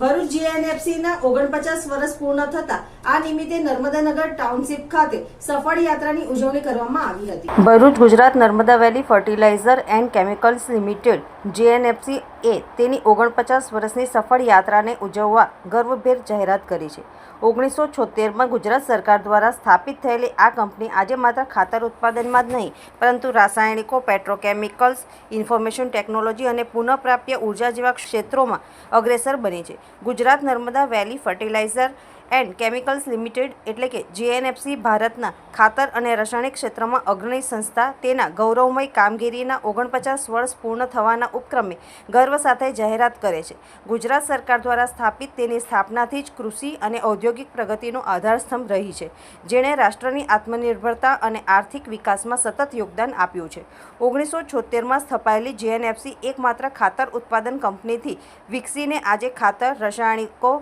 ભરૂચ જીએનએફસીના ઓગણપચાસ વર્ષ પૂર્ણ થતા આ નિમિત્તે નર્મદાનગર ટાઉનશીપ ખાતે સફળ યાત્રાની ઉજવણી કરવામાં આવી હતી. Bharuch Gujarat Narmada valley fertilizer and chemicals limited GNFC એ તેની ઓગણપચાસ વર્ષની સફળ યાત્રાને ઉજવવા ગર્વભેર જાહેરાત કરી છે. ઓગણીસો છોતેરમાં ગુજરાત સરકાર દ્વારા સ્થાપિત થયેલી આ કંપની આજે માત્ર ખાતર ઉત્પાદનમાં જ નહીં, પરંતુ રાસાયણિકો, પેટ્રોકેમિકલ્સ, ઇન્ફોર્મેશન ટેકનોલોજી અને પુનઃપ્રાપ્ય ઊર્જા જેવા ક્ષેત્રોમાં અગ્રેસર બની છે. Gujarat Narmada valley fertilizer and chemicals limited એટલે કે જીએનએફસી ભારતના ખાતર અને રાસાયણિક ક્ષેત્રમાં અગ્રણી સંસ્થા, તેના ગૌરવમય કામગીરીના ઓગણપચાસ વર્ષ પૂર્ણ થવાના ઉપક્રમે ગર્વ સાથે જાહેરાત કરે છે. ગુજરાત સરકાર દ્વારા સ્થાપિત તેની સ્થાપનાથી જ કૃષિ અને ઔદ્યોગિક પ્રગતિનો આધારસ્તંભ રહી છે, જેણે રાષ્ટ્રની આત્મનિર્ભરતા અને આર્થિક વિકાસમાં સતત યોગદાન આપ્યું છે. ઓગણીસો છોતેરમાં સ્થપાયેલી જીએનએફસી એકમાત્ર ખાતર ઉત્પાદન કંપનીથી વિકસીને આજે ખાતર, રસાયણિકો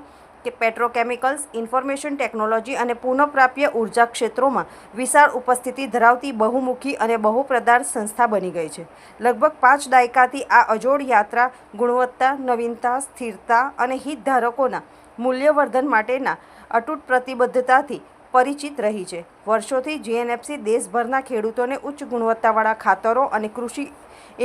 કે પેટ્રોકેમિકલ્સ, ઇન્ફોર્મેશન ટેકનોલોજી અને પુનઃપ્રાપ્ય ઊર્જા ક્ષેત્રોમાં વિશાળ ઉપસ્થિતિ ધરાવતી બહુમુખી અને બહુપ્રદાર સંસ્થા બની ગઈ છે. લગભગ પાંચ દાયકાથી આ અજોડ યાત્રા ગુણવત્તા, નવીનતા, સ્થિરતા અને હિતધારકોના મૂલ્યવર્ધન માટેના અતૂટ પ્રતિબદ્ધતાથી પરિચિત રહી છે. વર્ષોથી જીએનએફસી દેશભરના ખેડૂતોને ઉચ્ચ ગુણવત્તાવાળા ખાતરો અને કૃષિ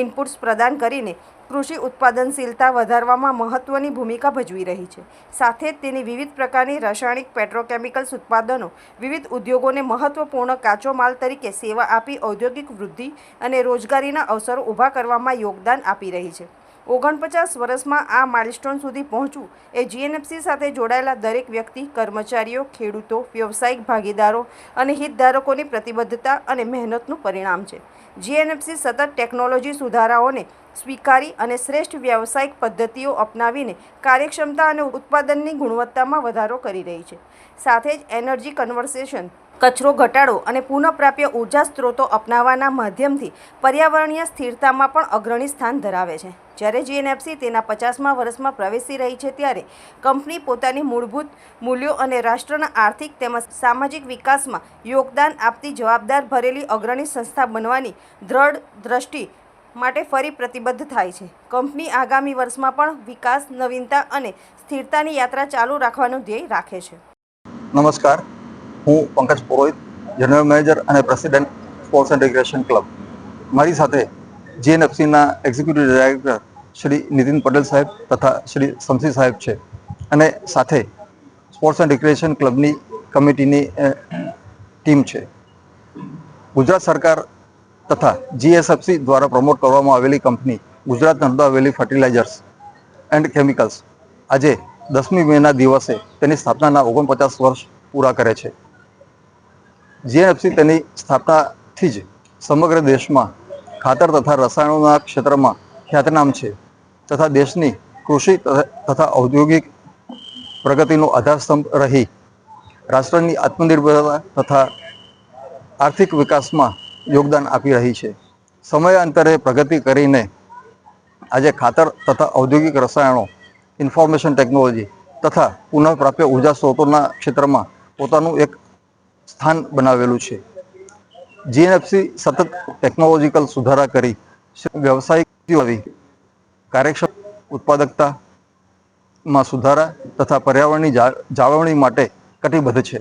ઇનપુટ્સ પ્રદાન કરીને કૃષિ ઉત્પાદનશીલતા વધારવામાં મહત્ત્વની ભૂમિકા ભજવી રહી છે. સાથે જ તેની વિવિધ પ્રકારની રાસાયણિક પેટ્રોકેમિકલ્સ ઉત્પાદનો વિવિધ ઉદ્યોગોને મહત્ત્વપૂર્ણ કાચો માલ તરીકે સેવા આપી ઔદ્યોગિક વૃદ્ધિ અને રોજગારીના અવસરો ઊભા કરવામાં યોગદાન આપી રહી છે. ઓગણપચાસ વર્ષમાં આ માઇલસ્ટોન સુધી પહોંચવું એ જીએનએફસી સાથે જોડાયેલા દરેક વ્યક્તિ, કર્મચારીઓ, ખેડૂતો, વ્યવસાયિક ભાગીદારો અને હિતધારકોની પ્રતિબદ્ધતા અને મહેનતનું પરિણામ છે. જીએનએફસી સતત ટેકનોલોજી સુધારાઓને સ્વીકારી અને શ્રેષ્ઠ વ્યાવસાયિક પદ્ધતિઓ અપનાવીને કાર્યક્ષમતા અને ઉત્પાદનની ગુણવત્તામાં વધારો કરી રહી છે. સાથે જ એનર્જી કન્વર્સેશન, કચરો ઘટાડો અને પુનઃપ્રાપ્ય ઊર્જા સ્ત્રોતો અપનાવવાના માધ્યમથી પર્યાવરણીય સ્થિરતામાં પણ અગ્રણી સ્થાન ધરાવે છે. જ્યારે જીએનએફસી તેના પચાસમા વર્ષમાં પ્રવેશી રહી છે ત્યારે કંપની પોતાની મૂળભૂત મૂલ્યો અને રાષ્ટ્રના આર્થિક તેમજ સામાજિક વિકાસમાં યોગદાન આપતી જવાબદાર ભરેલી અગ્રણી સંસ્થા બનવાની દ્રઢ દ્રષ્ટિ માટે ફરી પ્રતિબદ્ધ થાય છે. કંપની આગામી વર્ષમાં પણ વિકાસ, નવીનતા અને સ્થિરતાની યાત્રા ચાલુ રાખવાનું ધ્યેય રાખે છે. નમસ્કાર. હું પંકજ પુરોહિત જનરલ મેનેજર અને પ્રેસિડેન્ટ સ્પોર્ટ્સ એન્ડ ક્લબ મારી સાથે જીએનએફસીના એક્ઝિક્યુટિવ ડાયરેક્ટર શ્રી નીતિન પટેલ સાહેબ તથા શ્રી શમસી સાહેબ છે. અને સાથે સ્પોર્ટ્સ એન્ડ રિક્રેશન ક્લબની કમિટીની ટીમ છે. ગુજરાત સરકાર તથા જીએસએફસી દ્વારા પ્રમોટ કરવામાં આવેલી company Gujarat Narmada valley fertilizers and chemicals આજે દસમી મેના દિવસે તેની સ્થાપનાના ઓગણપચાસ વર્ષ પૂરા કરે છે. જીએનએફસી તેની સ્થાપનાથી જ સમગ્ર દેશમાં ખાતર તથા રસાયણોના ક્ષેત્રમાં ખ્યાતનામ છે. તથા દેશની કૃષિ તથા- ઔદ્યોગિક પ્રગતિનો આધારસ્તંભ રહી. રાષ્ટ્રની આત્મનિર્ભરતા તથા આર્થિક વિકાસમાં યોગદાન આપી રહી છે. સમયાંતરે પ્રગતિ કરીને આજે ખાતર તથા ઔદ્યોગિક રસાયણો, ઇન્ફોર્મેશન ટેકનોલોજી તથા પુનઃપ્રાપ્ય ઊર્જા સ્ત્રોતોના ક્ષેત્રમાં પોતાનું એક સ્થાન બનાવેલું છે. જીએનએફસી સતત ટેકનોલોજીકલ સુધારા કરી વ્યવસાયિક આવી કાર્યક્ષમ ઉત્પાદકતામાં સુધારા તથા પર્યાવરણની જાળવણી માટે કટિબદ્ધ છે.